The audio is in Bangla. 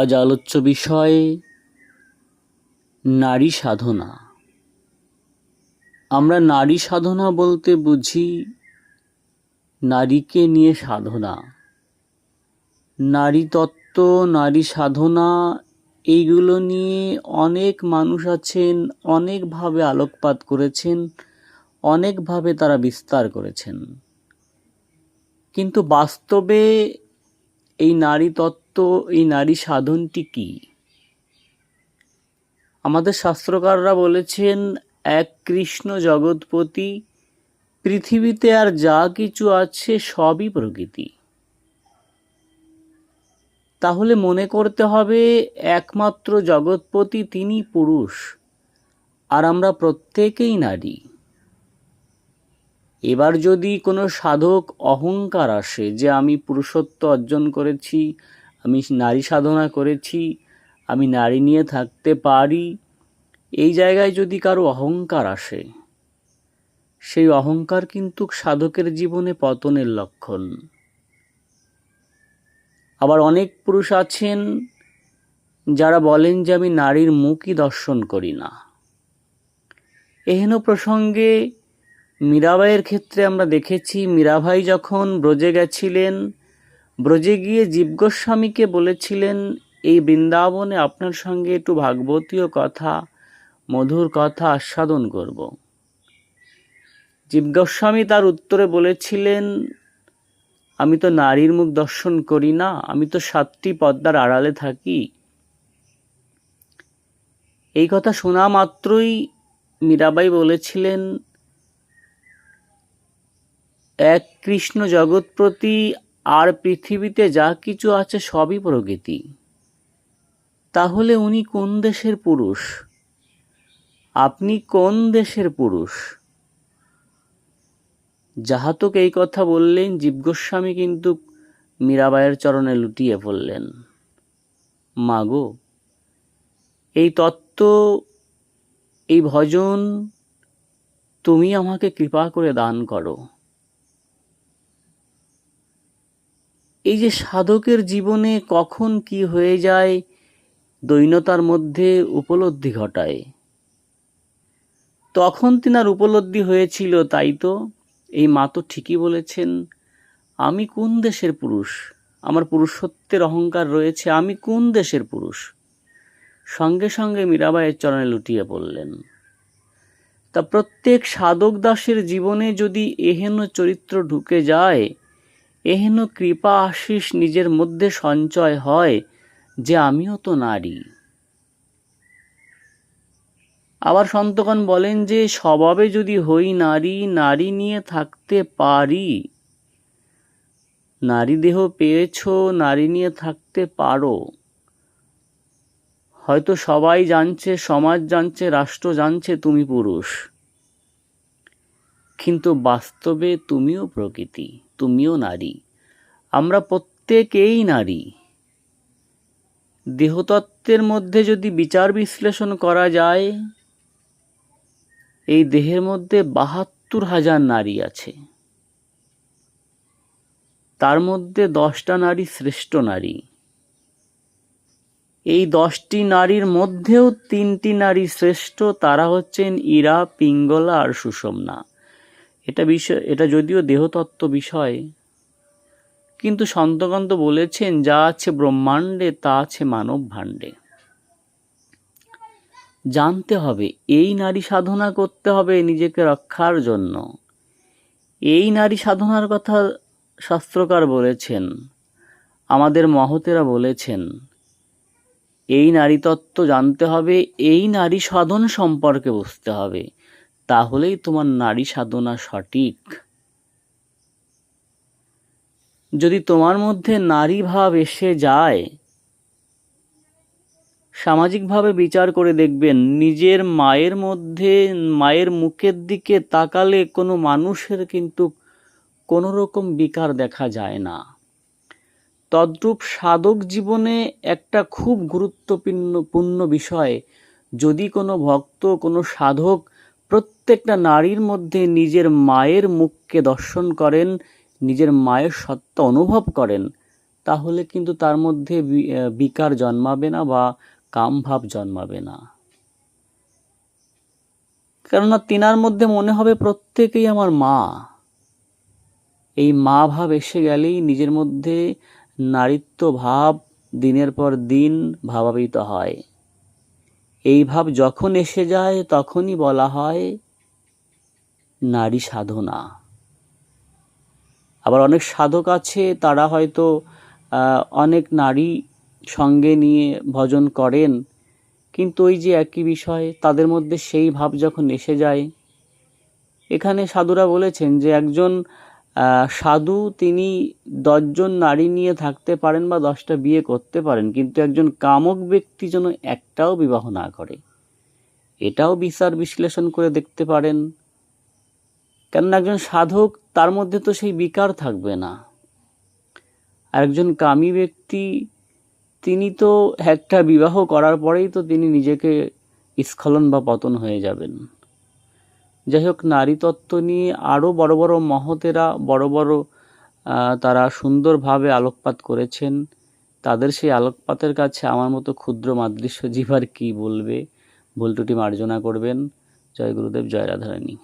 আজ আলোচ্য বিষয় নারী সাধনা। আমরা নারী সাধনা বলতে বুঝি নারীকে নিয়ে সাধনা। নারী তত্ত্ব, নারী সাধনা, এইগুলো নিয়ে অনেক মানুষ আছেন, অনেকভাবে আলোকপাত করেছেন, অনেকভাবে তারা বিস্তার করেছেন। কিন্তু বাস্তবে এই নারী তত্ত্ব এই নারী সাধনটি কি? আমাদের শাস্ত্রকাররা বলেছেন, এক কৃষ্ণ জগৎপতি, পৃথিবীতে আর যা কিছু আছে সবই প্রকৃতি। তাহলে মনে করতে হবে, একমাত্র জগৎপতি তিনি পুরুষ, আর আমরা প্রত্যেকেই নারী। এবার যদি কোনো সাধক অহংকার আসে যে আমি পুরুষত্ব অর্জন করেছি আমি নারী সাধনা করেছি, আমি নারী নিয়ে থাকতে পারি। এই জায়গায় যদি কারও অহংকার আসে, সেই অহংকার কিন্তু সাধকের জীবনে পতনের লক্ষণ। আবার অনেক পুরুষ আছেন যারা বলেন যে আমি নারীর মুখই দর্শন করি না। এহেন প্রসঙ্গে মীরাবাইয়ের ক্ষেত্রে আমরা দেখেছি, মীরাবাই যখন ব্রজে গেছিলেন ব্রজে গিয়ে জীবগোস্বামীকে বলেছিলেন, এই বৃন্দাবনে আপনার সঙ্গে একটু ভাগবতীয় কথা, মধুর কথা আস্বাদন করব। জীবগোস্বামী তার উত্তরে বলেছিলেন, আমি তো নারীর মুখ দর্শন করি না, আমি তো সাতটি পদ্মার আড়ালে থাকি। এই কথা শোনা মাত্রই মীরাবাই বলেছিলেন, এক কৃষ্ণ জগৎ প্রতি আর পৃথিবীতে যা কিছু আছে সবই প্রকৃতি। তাহলে উনি কোন দেশের পুরুষ? আপনি কোন দেশের পুরুষ? যাহাতক এই কথা বললেন জীবগোস্বামী কিন্তু মীরাবাইয়ের চরণে লুটিয়ে পড়লেন। মাগো এই তত্ত্ব, এই ভজন তুমি আমাকে কৃপা করে দান করো। এই যে সাধকের জীবনে কখন কি হয়ে যায়, দৈনতার মধ্যে উপলব্ধি ঘটায়। তখন তিনার উপলব্ধি হয়েছিল, তাই তো? এই মা তো ঠিকই বলেছেন, আমি কোন দেশের পুরুষ? আমার পুরুষত্বের অহংকার রয়েছে, আমি কোন দেশের পুরুষ? সঙ্গে সঙ্গে মীরাবাইয়ের চরণে লুটিয়ে পড়লেন। তা প্রত্যেক সাধক দাসের জীবনে যদি এহেন চরিত্র ঢুকে যায় এহেন কৃপা আশিস নিজের মধ্যে সঞ্চয় হয় যে আমিও তো নারী। আবার সন্তগণ বলেন যে, স্বভাবে যদি হই নারী নারী নিয়ে থাকতে পারি। নারী দেহ পেয়েছ, নারী নিয়ে থাকতে পারো। হয়তো সবাই জানছে, সমাজ জানছে, রাষ্ট্র জানছে, তুমি পুরুষ। কিন্তু বাস্তবে তুমিও প্রকৃতি। তুমিও নারী। আমরা প্রত্যেকেই নারী। দেহতত্ত্বের মধ্যে যদি বিচার বিশ্লেষণ করা যায়, এই দেহের মধ্যে বাহাত্তর হাজার নারী আছে। তার মধ্যে দশটা নারী শ্রেষ্ঠ নারী। এই দশটি নারীর মধ্যেও তিনটি নারী শ্রেষ্ঠ, তারা হচ্ছেন ইরা, পিঙ্গলা আর সুষমনা। এটা বিষয়, এটা যদিও দেহতত্ত্ব বিষয়, কিন্তু সন্তকান্ত বলেছেন, যা আছে ব্রহ্মাণ্ডে, তা আছে মানব ভাণ্ডে জানতে হবে, এই নারী সাধনা করতে হবে নিজেকে রক্ষার জন্য। এই নারী সাধনার কথা শাস্ত্রকার বলেছেন, আমাদের মহতেরা বলেছেন, এই নারী তত্ত্ব জানতে হবে, এই নারী সাধন সম্পর্কে বুঝতে হবে। তাহলেই তোমার নারী সাধনা সঠিক। যদি তোমার মধ্যে নারী ভাব এসে যায়, সামাজিকভাবে বিচার করে দেখবেন, নিজের মায়ের মধ্যে, মায়ের মুখের দিকে তাকালে কোনো মানুষের কিন্তু কোনো রকম বিকার দেখা যায় না। তদ্রূপ সাধক জীবনে একটা খুব গুরুত্বপূর্ণ, পূর্ণ বিষয়, যদি কোনো ভক্ত, কোনো সাধক প্রত্যেকটা নারীর মধ্যে নিজের মায়ের মুখকে দর্শন করেন, নিজের মায়ের সত্তা অনুভব করেন, তাহলে কিন্তু তার মধ্যে বিকার জন্মাবে না বা কামভাব জন্মাবে না। কেননা তিনার মধ্যে মনে হবে প্রত্যেকেই আমার মা। এই মা ভাব এসে গেলেই নিজের মধ্যে নারীত্ব ভাব দিনের পর দিন ভাবাবিত হয়। এই ভাব যখন এসে যায়, তখনই বলা হয় নারী সাধনা। আবার অনেক সাধক আছে, তারা হয়তো অনেক নারী সঙ্গে নিয়ে ভজন করেন, কিন্তু ওই যে একই বিষয়, তাদের মধ্যে সেই ভাব যখন এসে যায়, এখানে সাধুরা বলেছেন যে একজন সাধু তিনি দশজন নারী নিয়ে থাকতে পারেন বা দশটা বিয়ে করতে পারেন, কিন্তু একজন কামক ব্যক্তি যেন একটাও বিবাহ না করে। এটাও বিচার বিশ্লেষণ করে দেখতে পারেন। কেননা একজন সাধক, তার মধ্যে তো সেই বিকার থাকবে না। আর একজন কামী ব্যক্তি, তিনি তো একটা বিবাহ করার পরেই তো তিনি নিজেকে স্খলন বা পতন হয়ে যাবেন। যাই হোক নারী তত্ত্ব নিয়ে আরও বড় বড় মহতেরা, বড় বড় তারা সুন্দরভাবে আলোকপাত করেছেন। তাদের সেই আলোকপাতের কাছে আমার মতো ক্ষুদ্র মাদৃশ্য জীব আর কী বলবে? ভুল ত্রুটি মার্জনা করবেন। জয় গুরুদেব, জয় রাধারানী।